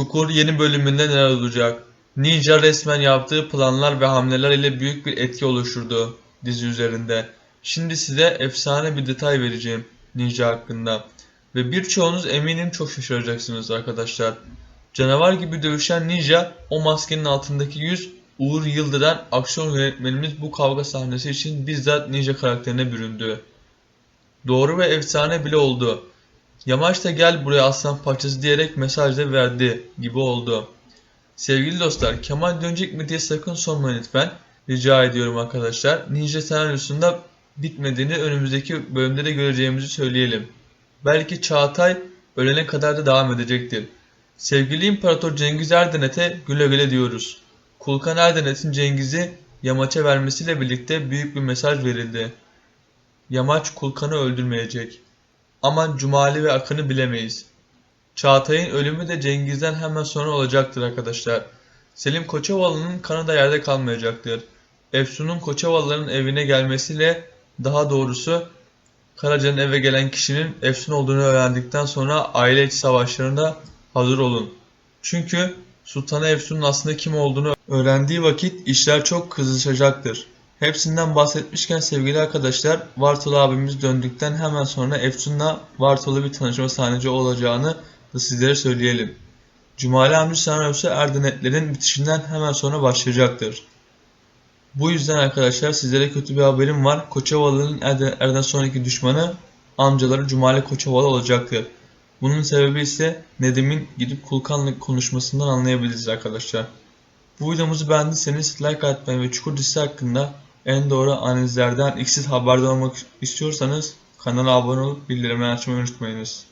Çukur yeni bölümünde neler olacak? Ninja resmen yaptığı planlar ve hamleler ile büyük bir etki oluşturdu dizi üzerinde. Şimdi size efsane bir detay vereceğim Ninja hakkında. Ve birçoğunuz eminim çok şaşıracaksınız arkadaşlar. Canavar gibi dövüşen Ninja o maskenin altındaki yüz Uğur Yıldıran aksiyon yönetmenimiz bu kavga sahnesi için bizzat Ninja karakterine büründü. Doğru ve efsane bile oldu. Yamaç da gel buraya aslan parçası diyerek mesaj da verdi gibi oldu. Sevgili dostlar Kemal dönecek mi diye sakın sormayın lütfen. Rica ediyorum arkadaşlar. Ninja senaryosunda bitmediğini önümüzdeki bölümde de göreceğimizi söyleyelim. Belki Çağatay ölene kadar da devam edecektir. Sevgili İmparator Cengiz Erdenet'e güle güle diyoruz. Kulkan Erdenet'in Cengiz'i Yamaç'a vermesiyle birlikte büyük bir mesaj verildi. Yamaç Kulkan'ı öldürmeyecek. Ama Cumali ve Akın'ı bilemeyiz. Çağatay'ın ölümü de Cengiz'den hemen sonra olacaktır arkadaşlar. Selim Koçovalı'nın kanı da yerde kalmayacaktır. Efsun'un Koçovalı'nın evine gelmesiyle daha doğrusu Karaca'nın eve gelen kişinin Efsun olduğunu öğrendikten sonra aile içi savaşlarında hazır olun. Çünkü Sultanı Efsun'un aslında kim olduğunu öğrendiği vakit işler çok kızışacaktır. Hepsinden bahsetmişken sevgili arkadaşlar Vartolu abimiz döndükten hemen sonra Efsun'la Vartolu bir tanışma sahneci olacağını da sizlere söyleyelim. Cumali Amca senaryosu Erdenetlerin bitişinden hemen sonra başlayacaktır. Bu yüzden arkadaşlar sizlere kötü bir haberim var. Koçovalı'nın Erden, Erden sonraki düşmanı amcaları Cumali Koçovalı olacaktır. Bunun sebebi ise Nedim'in gidip Kulkan'la konuşmasından anlayabiliriz arkadaşlar. Bu videomuzu beğendiyseniz like atmayı ve Çukur dizisi hakkında en doğru analizlerden ilk siz haberdar olmak istiyorsanız kanala abone olup bildirimleri açmayı unutmayınız.